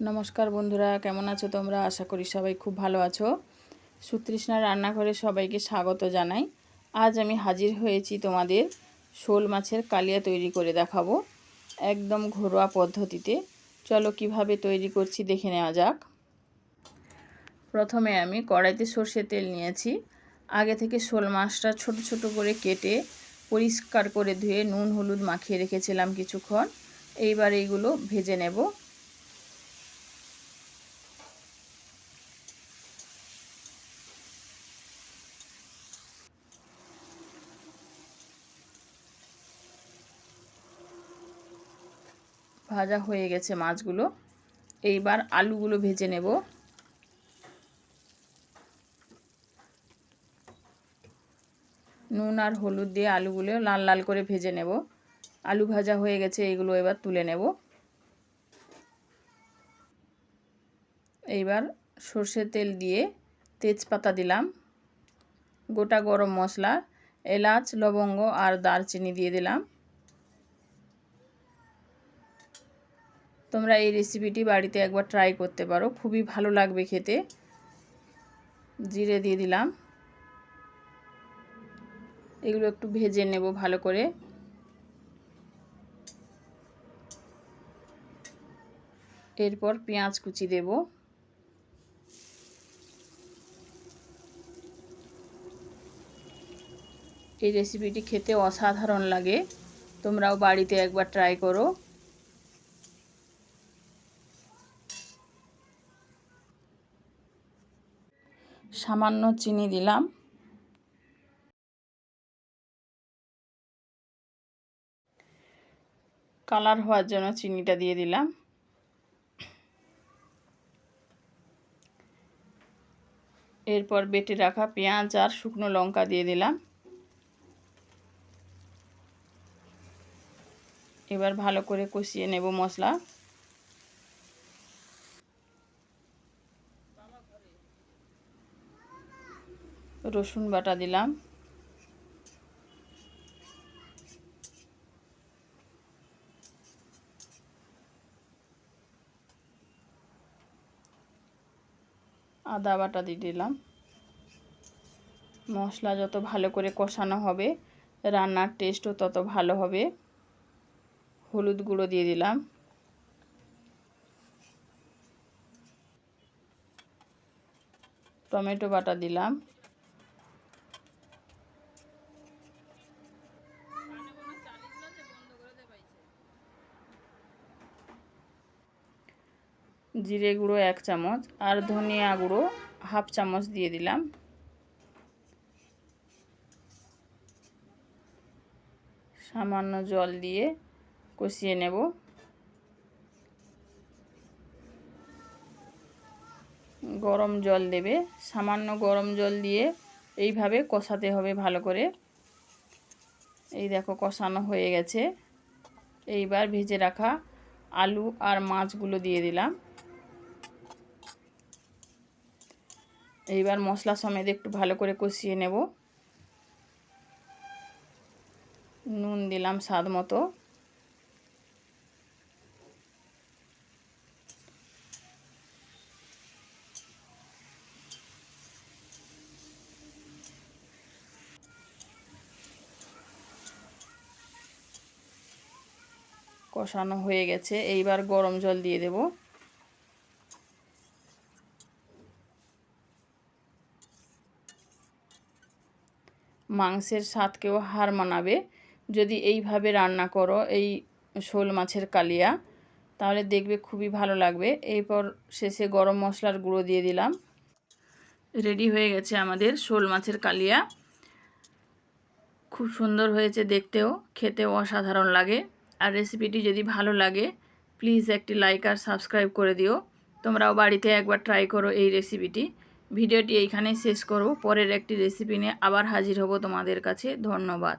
নমস্কার বন্ধুরা, কেমন আছো তোমরা? আশা করি সবাই খুব ভালো আছো। সুতৃষ্ণা রান্নাঘরে সবাইকে স্বাগত জানাই। আজ আমি হাজির হয়েছি তোমাদের শোল মাছের কালিয়া তৈরি করে দেখাবো একদম ঘরোয়া পদ্ধতিতে। চলো কীভাবে তৈরি করছি দেখে নেওয়া যাক। প্রথমে আমি কড়াইতে সর্ষে তেল নিয়েছি। আগে থেকে শোল মাছটা ছোট ছোট করে কেটে পরিষ্কার করে ধুয়ে নুন, হলুদ মাখিয়ে রেখেছিলাম কিছুক্ষণ। এইবার এইগুলো ভেজে নেব। ভাজা হয়ে গেছে মাছগুলো। এইবার আলুগুলো ভেজে নেব। নুন আর হলুদ দিয়ে আলুগুলো লাল লাল করে ভেজে নেব। আলু ভাজা হয়ে গেছে, এগুলো এবার তুলে নেব। এইবার সর্ষের তেল দিয়ে তেজপাতা দিলাম। গোটা গরম মশলা, এলাচ, লবঙ্গ আর দারচিনি দিয়ে দিলাম। তোমরা এই রেসিপিটি বাড়িতে একবার ট্রাই করতে পারো। খুবই ভালো লাগবে খেতে। জিরে দিয়ে দিলাম। এগুলো একটু ভেজে নেব ভালো করে। এরপর পেঁয়াজ কুচি দেব। এই রেসিপিটি খেতে অসাধারণ লাগে। তোমরাও বাড়িতে একবার ট্রাই করো। সামান্য চিনি দিলাম। কালার হওয়ার জন্য চিনিটা দিয়ে দিলাম। এরপর বেটে রাখা পেঁয়াজ আর শুকনো লঙ্কা দিয়ে দিলাম। এবার ভালো করে কষিয়ে নেব মশলা। রসুন বাটা দিলাম। আদা বাটা দিয়ে দিলাম। মশলা যত ভালো করে কষানো হবে, রান্নার টেস্টও তত ভালো হবে। হলুদ গুঁড়ো দিয়ে দিলাম। টমেটো বাটা দিলাম। জিরে গুঁড়ো এক চামচ আর ধনিয়া গুঁড়ো হাফ চামচ দিয়ে দিলাম। সামান্য জল দিয়ে কষিয়ে নেব। গরম জল দেবে। সামান্য গরম জল দিয়ে এইভাবে কষাতে হবে ভালো করে। এই দেখো কষানো হয়ে গেছে। এইবার ভেজে রাখা আলু আর মাছগুলো দিয়ে দিলাম। এইবার মশলা সমেত একটু ভালো করে কষিয়ে নেব। নুন দিলাম স্বাদ মতো। কষানো হয়ে গেছে। এইবার গরম জল দিয়ে দেব। মাংসের স্বাদকেও হার মানাবে। যদি এইভাবে রান্না করো, এই শোল মাছের কালিয়া, তাহলে দেখবে খুবই ভালো লাগবে। এরপর শেষে গরম মশলার গুঁড়ো দিয়ে দিলাম। রেডি হয়ে গেছে আমাদের শোল মাছের কালিয়া। খুব সুন্দর হয়েছে দেখতেও, খেতেও অসাধারণ লাগে। আর রেসিপিটি যদি ভালো লাগে, প্লিজ একটি লাইক আর সাবস্ক্রাইব করে দিও। তোমরাও বাড়িতে একবার ট্রাই করো এই রেসিপিটি। ভিডিওটি এইখানেই শেষ করব। পরের একটি রেসিপি নিয়ে আবার হাজির হব তোমাদের কাছে। ধন্যবাদ।